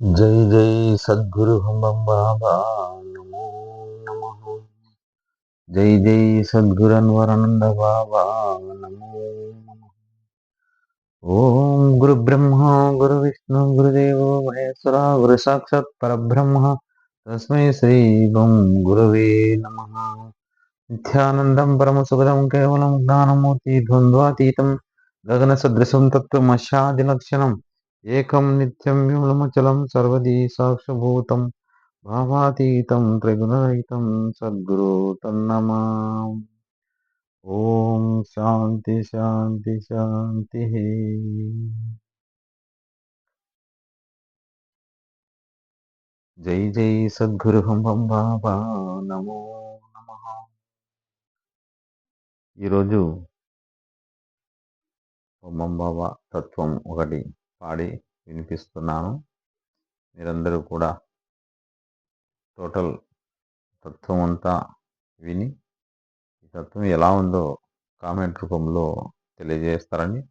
జై జై సద్గురు బాబా నమో నమ. జై జై సద్గురు అన్వరానంద బాబా నమో ఓం గురు బ్రహ్మ గురు విష్ణు గురుదేవో మహేశ్వర గురు సాక్షాత్ పరబ్రహ్మ. తస్మై శ్రీ గం గురువే నమ. నిత్యానందం పరమ సుఖదం కేవలం జ్ఞానమూర్తి ద్వంద్వాతీతం గగన సదృశం తత్వమశాది లక్షణం ఏకం నిత్యం వ్యూలమచలం సర్వదీ సాక్షభూతం భావాతీతం త్రిగుణరహితం సద్గురు తన్నమా. ఓం శాంతి శాంతి శాంతి. జై జై సద్గురు హం బాబా నమో నమ. ఈరోజు హోమం బాబా తత్వం ఒకటి. పాడి వినిపిస్తున్నాను. మీరందరూ కూడా టోటల్ తత్వం అంతా విని ఈ తత్వం ఎలా ఉందో కామెంట్ రూపంలో తెలియజేస్తారని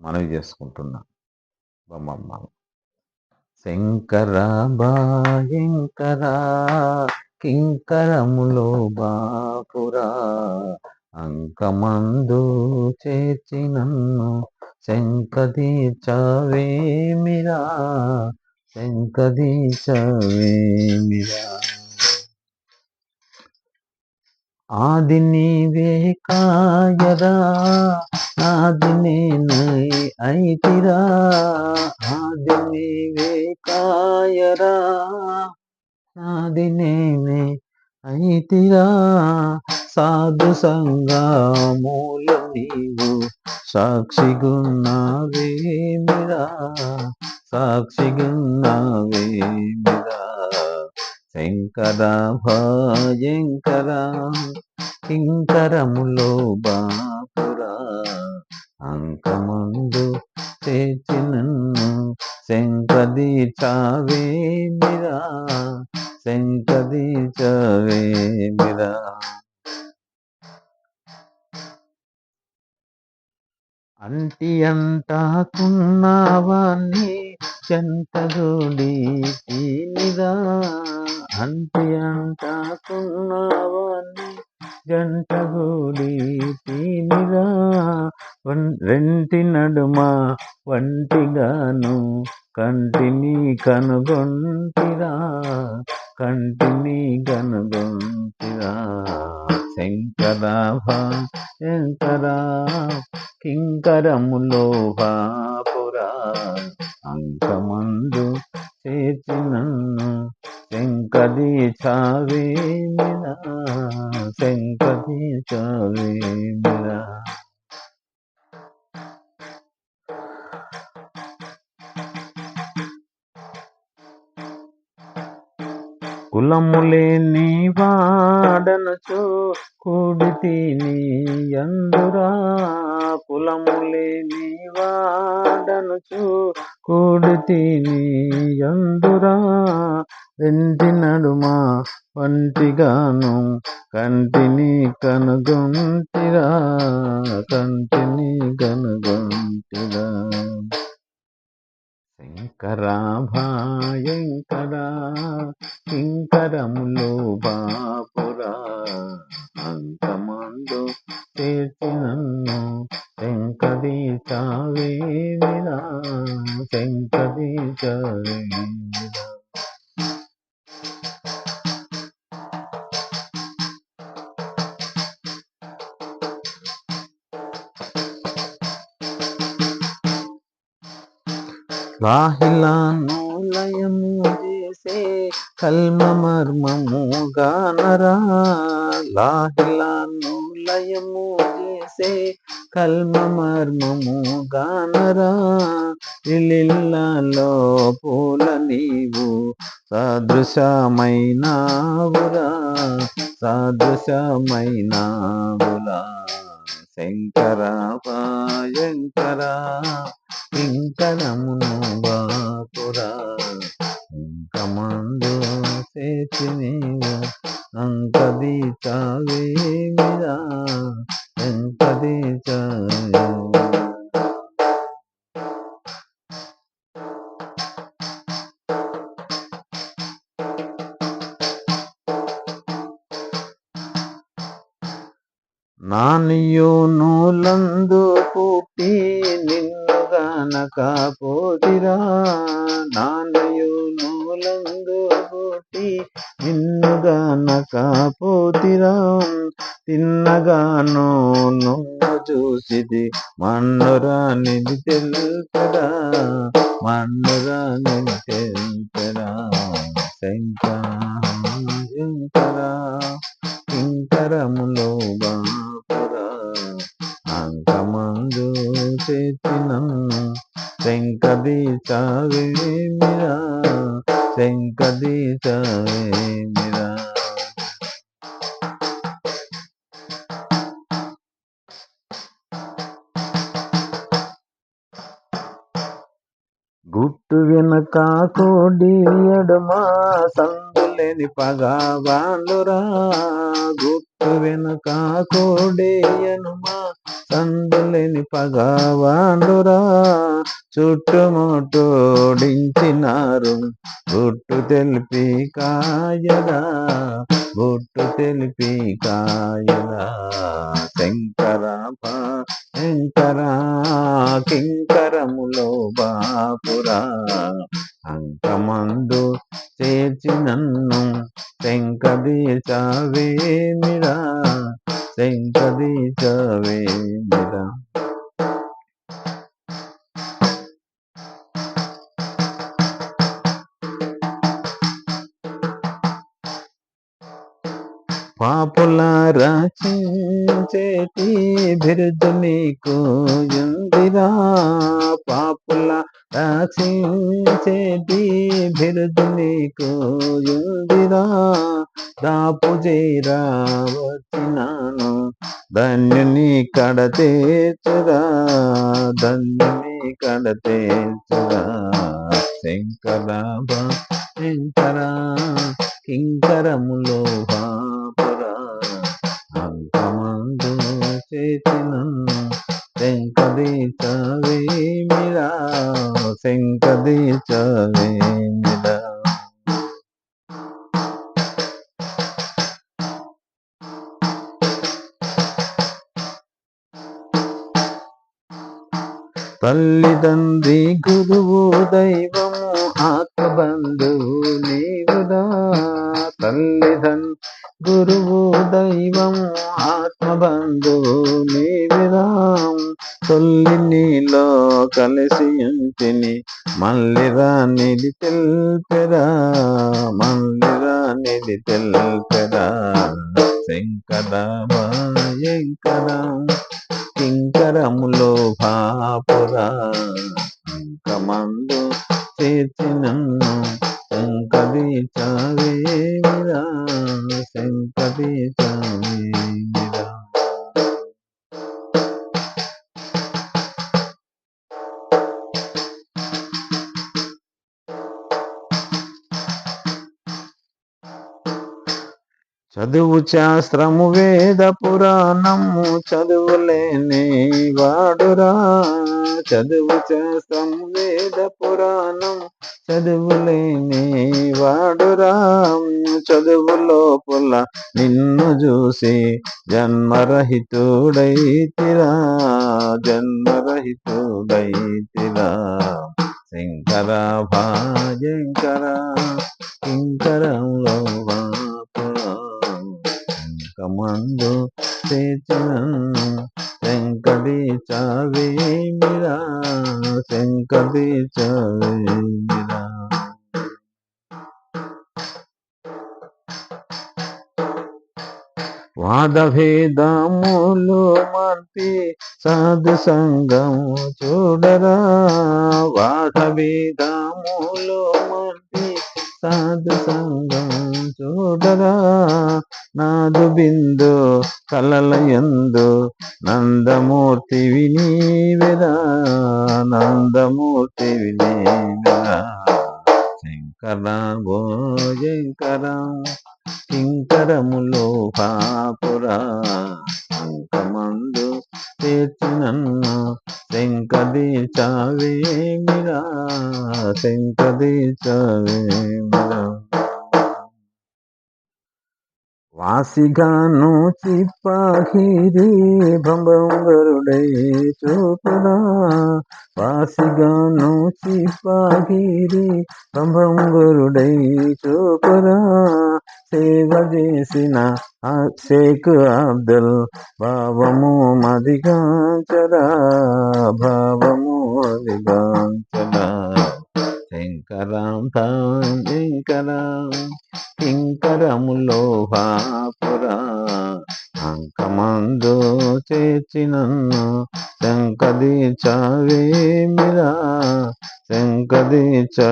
మనవి చేసుకుంటున్నా. బొమ్మమ్మ. శంకర బాయంకరా కింకరములో బాపురా అంకమందు చేర్చి నన్ను శంకదీర్చవేమిరా శంకదీర్చవేమిరా ఆది నీవే కాయరా ఆది నేనై అయితిరా. ఆది నీవే కాయరా ఆది నేనే అయితిరా. సాధు సంగములు నీవు సాక్షిగున్నావేమిరా సాక్షిగున్నావేమిరా శంకర భయంకర కింకరములో బాపురా. అంకమందు చేర్చి నన్ను శంకదీచవే శంకదీర్చవేమిరా అంటి అంటాకున్నావాన్ని చెంతగుడి తీనిరా అంటి అంటాకున్నావాన్ని జంటగుడి తీనిదా రెంటి నడుమ వంటిగాను కంటిని కనుగొంటిరా కంటిని కనుగొంటిరా. శంకరాభ శంకరా కింకరములో బాపురా. అంకమందు చేర్చి నన్ను శంకది చావేమిరా శంకది చావేమిరా. కులములేని వాడనచో కూడితిని అందురా. కులములేని వాడనచో కూడితిని అందురా. వెంటి నడుమా వంటిగాను కంటిని కనుగొంటిరా కంటిని కనుగొంటిరా. శంకరా భయంకరా కింకరములో బాపురా. అంతమందు చేర్చి నన్ను శంకరీ చావేమిరా లయము చేసే కల్మ మర్మముగా నరా లాహిలాను లయము చేసే కల్మ మర్మముగా నరా ఇల్లిల్లలో పూల నీవు సదృశమైనావురా సదృశమైనావురా శంకర భయంకర కింకరమును బాపురా. ఇంకమందు చేతినిగా అంకది చావేమిరా ఎంకది చావే నానియోనులందు పుట్టి నిన్ను గనకపోతిరా నానియోనులందు పుట్టి నిన్ను గనకపోతిరా తిన్నగాను నువ్వు చూసిది మన్నురా నిధి తెలుపరా మన్నురా నిధి తెలుపరా శంకరా శంకరా శంకదీచవేమిరా శంకదీచవేమిరా గుట్టు వెనక కోడి ఎడమా సందులేని పగవాళ్ళురా గుట్టు వెనక కోడి ఎనుమా సందులేని పగవాళ్ళురా చుట్టుముట్టోడించినారు గుట్టు తెలిపి కాయరా గుట్టు తెలిపి కాయరా శంకర శంకర కింకరములో బాపురా. అంకమందు చేర్చి నన్ను శంకదీచవేమిరా శంకదీచవేమిరా పాపుల రచించేటి బిరుదు నీకు ఎందిరా పాపుల రచించేటి బిరుదు నీకు ఎందిరా దాపు చేరా వచ్చినాను ధన్యుని కడతేచురా ధన్యుని కడతేచురా శంకర శంకర కింకరములో బాపురా అంకమందు చేతినన్ను శంకదీచవేమిరా తల్లి తండ్రి గురువు దైవము ఆత్మబంధువు నీవుదా తల్లి తండ్రి గురువు దైవము ఆత్మబంధువు నీవిదా తొల్లి నీలో కలిసి ఉంటిని మల్లిరా నిధి తెల్పెరా మల్లిరా నిధి తెల్పెరా. శంకర భయంకర కింకరములో భాపురా అంకమందు చేర్చినన్ను శంకదీచవేమిరా శంకదీచవేమిరా చదువు శాస్త్రము వేద పురాణము చదువులేని వాడురా. చదువు శాస్త్రము వేద పురాణము చదువులేని వాడురా. చదువు లోపల నిన్ను చూసి జన్మరహితుడైతిరా. జన్మరహితుడైతిరా. శంకర మందు కింకరంలో కమందు చేర్చినన్ను శంకదీచవేమిరా శంకదీచవేమిరా వాదభేదములు మంతి సాధు సంగము చూడరా? వాదభేదములు మంతి సాధు సంగం చూడరా నాదు బిందు కలలయందు నందమూర్తి వినీవెరా నందమూర్తి వినీవెరా శంకర భోజంకర కింకరములో పాపురా. అంకమందు తీర్చినన్ను శంకదీచవేమిరా శంకదీచవేమిరా వాసిగాను చిప్పాగిరి భంబంగరుడై చూపురా. వాసిగాను చిప్పాగిరి భంబంగరుడై చూపురా. సేవ చేసిన షేక్ అబ్దుల్ భావము మదిగాంచరా భావము మదిగాంచరా శంకరాం తాం శంకరాం కింకరములో భాపురా అంకమందు చేర్చినన్ను శంకదీర్చవేమిరా శంకదీర్చవేమిరా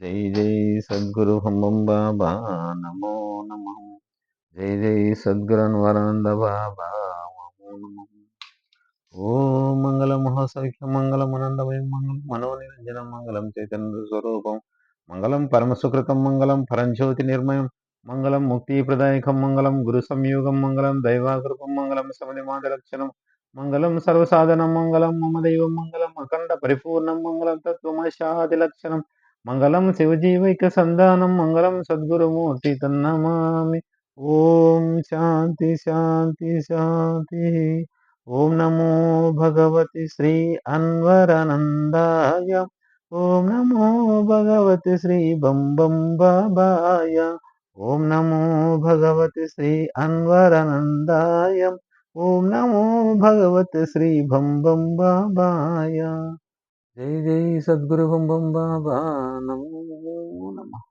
జై జై సద్గురు హంబం బాబా నమో నమ. జై జై సద్గురు అన్వరానంద బాబా నమో నమః. ఓం మంగళ మహాసౌఖ్యం మంగళం అనందమయం మంగళం మనోనిరంజనం మంగళం చైతన్య స్వరూపం మంగళం పరమసుకృతం మంగళం పరంజ్యోతి నిర్మయం మంగళం ముక్తిప్రదాయకం మంగళం గురు సంయోగం మంగళం దైవాకృపం మంగళం సమని మాదలక్షణం మంగళం సర్వసాధనం మంగళం మమ దైవం మంగళం అఖండ పరిపూర్ణం మంగళం తత్వమశాది లక్షణం మంగళం శివజీవైక సంధానం మంగళం సద్గురుమూర్తి తన్నమామి ఓం శాంతి శాంతి శాంతి ఓం నమో భగవతి శ్రీ అన్వరనందాయ ఓం నమో భగవతి శ్రీ బంబం బాబాయ ఓం నమో భగవతి శ్రీ అన్వరనందాయ ఓం నమో భగవతి శ్రీ బంబం బాబాయ జై జై సద్గురు బంబం బాబా నమో నమః